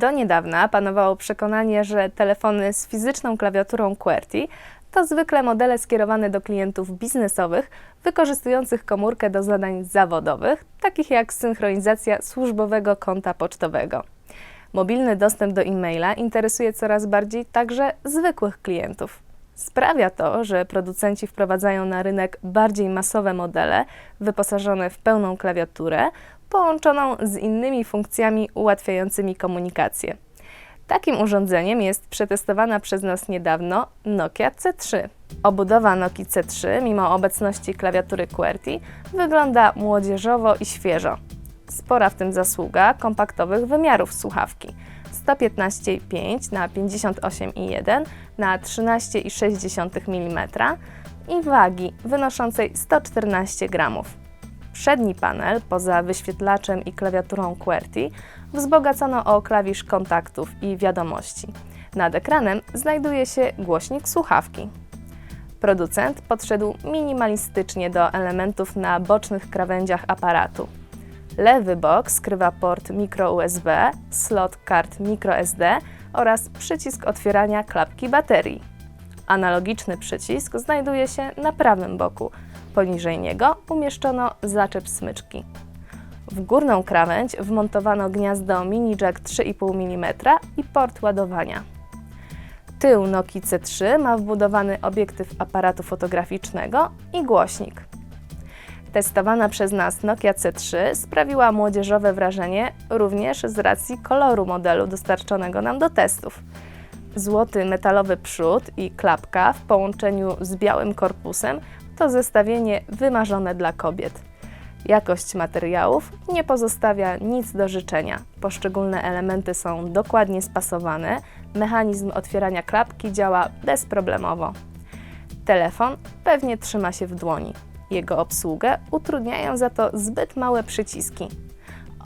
Do niedawna panowało przekonanie, że telefony z fizyczną klawiaturą QWERTY to zwykle modele skierowane do klientów biznesowych wykorzystujących komórkę do zadań zawodowych, takich jak synchronizacja służbowego konta pocztowego. Mobilny dostęp do e-maila interesuje coraz bardziej także zwykłych klientów. Sprawia to, że producenci wprowadzają na rynek bardziej masowe modele wyposażone w pełną klawiaturę, połączoną z innymi funkcjami ułatwiającymi komunikację. Takim urządzeniem jest przetestowana przez nas niedawno Nokia C3. Obudowa Nokii C3, mimo obecności klawiatury QWERTY, wygląda młodzieżowo i świeżo. Spora w tym zasługa kompaktowych wymiarów słuchawki 115,5 na 58,1 na 13,6 mm i wagi wynoszącej 114 gramów. Przedni panel, poza wyświetlaczem i klawiaturą QWERTY, wzbogacono o klawisz kontaktów i wiadomości. Nad ekranem znajduje się głośnik słuchawki. Producent podszedł minimalistycznie do elementów na bocznych krawędziach aparatu. Lewy bok skrywa port micro USB, slot kart microSD oraz przycisk otwierania klapki baterii. Analogiczny przycisk znajduje się na prawym boku. Poniżej niego umieszczono zaczep smyczki. W górną krawędź wmontowano gniazdo mini jack 3,5 mm i port ładowania. Tył Noki C3 ma wbudowany obiektyw aparatu fotograficznego i głośnik. Testowana przez nas Nokia C3 sprawiła młodzieżowe wrażenie również z racji koloru modelu dostarczonego nam do testów. Złoty metalowy przód i klapka w połączeniu z białym korpusem to zestawienie wymarzone dla kobiet. Jakość materiałów nie pozostawia nic do życzenia. Poszczególne elementy są dokładnie spasowane, mechanizm otwierania klapki działa bezproblemowo. Telefon pewnie trzyma się w dłoni. Jego obsługę utrudniają za to zbyt małe przyciski.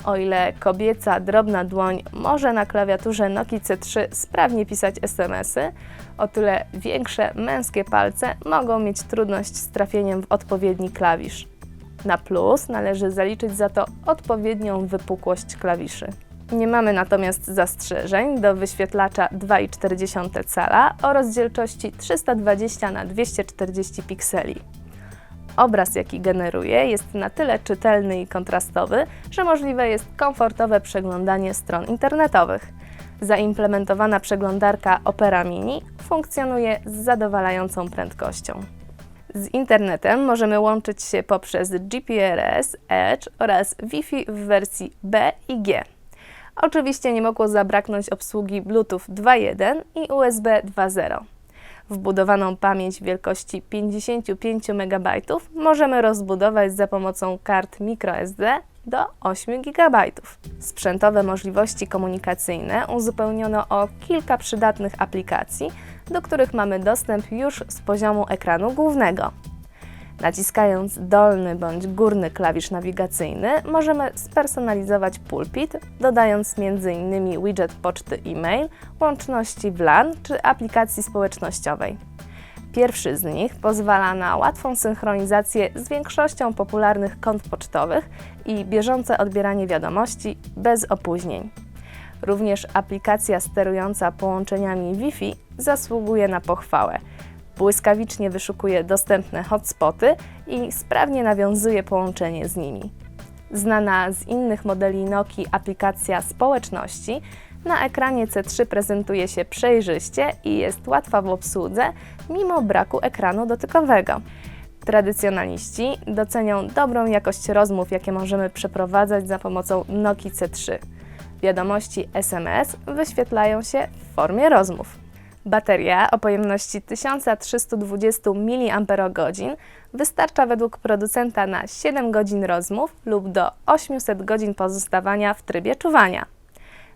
O ile kobieca drobna dłoń może na klawiaturze Nokia C3 sprawnie pisać SMS-y, o tyle większe męskie palce mogą mieć trudność z trafieniem w odpowiedni klawisz. Na plus należy zaliczyć za to odpowiednią wypukłość klawiszy. Nie mamy natomiast zastrzeżeń do wyświetlacza 2,4 cala o rozdzielczości 320 na 240 pikseli. Obraz, jaki generuje, jest na tyle czytelny i kontrastowy, że możliwe jest komfortowe przeglądanie stron internetowych. Zaimplementowana przeglądarka Opera Mini funkcjonuje z zadowalającą prędkością. Z internetem możemy łączyć się poprzez GPRS, Edge oraz Wi-Fi w wersji B i G. Oczywiście nie mogło zabraknąć obsługi Bluetooth 2.1 i USB 2.0. Wbudowaną pamięć wielkości 55 MB możemy rozbudować za pomocą kart microSD do 8 GB. Sprzętowe możliwości komunikacyjne uzupełniono o kilka przydatnych aplikacji, do których mamy dostęp już z poziomu ekranu głównego. Naciskając dolny bądź górny klawisz nawigacyjny, możemy spersonalizować pulpit, dodając m.in. widget poczty e-mail, łączności w LAN czy aplikacji społecznościowej. Pierwszy z nich pozwala na łatwą synchronizację z większością popularnych kont pocztowych i bieżące odbieranie wiadomości bez opóźnień. Również aplikacja sterująca połączeniami Wi-Fi zasługuje na pochwałę. Błyskawicznie wyszukuje dostępne hotspoty i sprawnie nawiązuje połączenie z nimi. Znana z innych modeli Nokii aplikacja społeczności na ekranie C3 prezentuje się przejrzyście i jest łatwa w obsłudze, mimo braku ekranu dotykowego. Tradycjonaliści docenią dobrą jakość rozmów, jakie możemy przeprowadzać za pomocą Nokii C3. Wiadomości SMS wyświetlają się w formie rozmów. Bateria o pojemności 1320 mAh wystarcza według producenta na 7 godzin rozmów lub do 800 godzin pozostawania w trybie czuwania.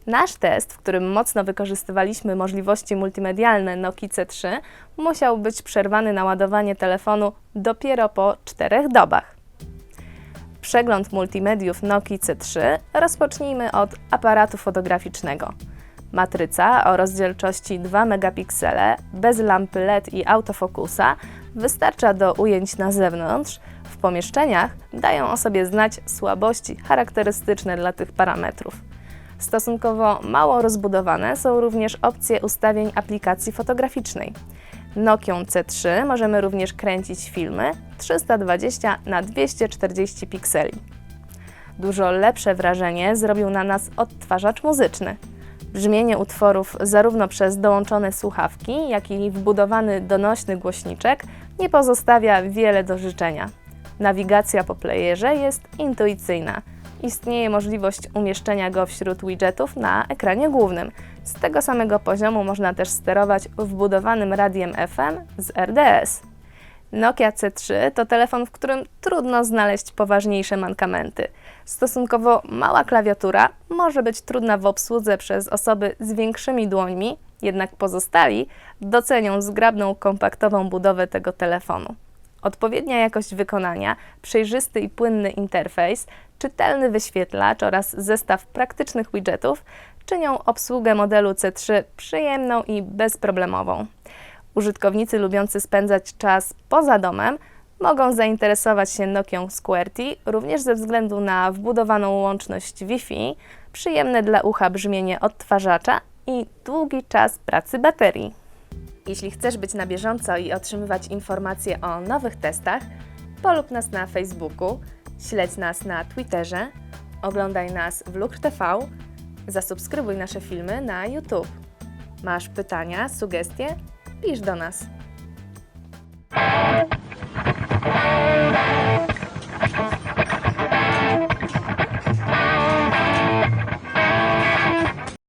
Nasz test, w którym mocno wykorzystywaliśmy możliwości multimedialne Nokia C3, musiał być przerwany na ładowanie telefonu dopiero po 4 dobach. Przegląd multimediów Nokia C3 rozpocznijmy od aparatu fotograficznego. Matryca o rozdzielczości 2 megapiksele, bez lampy LED i autofokusa, wystarcza do ujęć na zewnątrz. W pomieszczeniach dają o sobie znać słabości charakterystyczne dla tych parametrów. Stosunkowo mało rozbudowane są również opcje ustawień aplikacji fotograficznej. Nokią C3 możemy również kręcić filmy 320 na 240 pikseli. Dużo lepsze wrażenie zrobił na nas odtwarzacz muzyczny. Brzmienie utworów zarówno przez dołączone słuchawki, jak i wbudowany donośny głośniczek nie pozostawia wiele do życzenia. Nawigacja po playerze jest intuicyjna. Istnieje możliwość umieszczenia go wśród widgetów na ekranie głównym. Z tego samego poziomu można też sterować wbudowanym radiem FM z RDS. Nokia C3 to telefon, w którym trudno znaleźć poważniejsze mankamenty. Stosunkowo mała klawiatura może być trudna w obsłudze przez osoby z większymi dłońmi, jednak pozostali docenią zgrabną, kompaktową budowę tego telefonu. Odpowiednia jakość wykonania, przejrzysty i płynny interfejs, czytelny wyświetlacz oraz zestaw praktycznych widgetów czynią obsługę modelu C3 przyjemną i bezproblemową. Użytkownicy lubiący spędzać czas poza domem mogą zainteresować się Nokią QWERTY również ze względu na wbudowaną łączność Wi-Fi, przyjemne dla ucha brzmienie odtwarzacza i długi czas pracy baterii. Jeśli chcesz być na bieżąco i otrzymywać informacje o nowych testach, polub nas na Facebooku, śledź nas na Twitterze, oglądaj nas w Luk TV, zasubskrybuj nasze filmy na YouTube. Masz pytania, sugestie? Pisz do nas.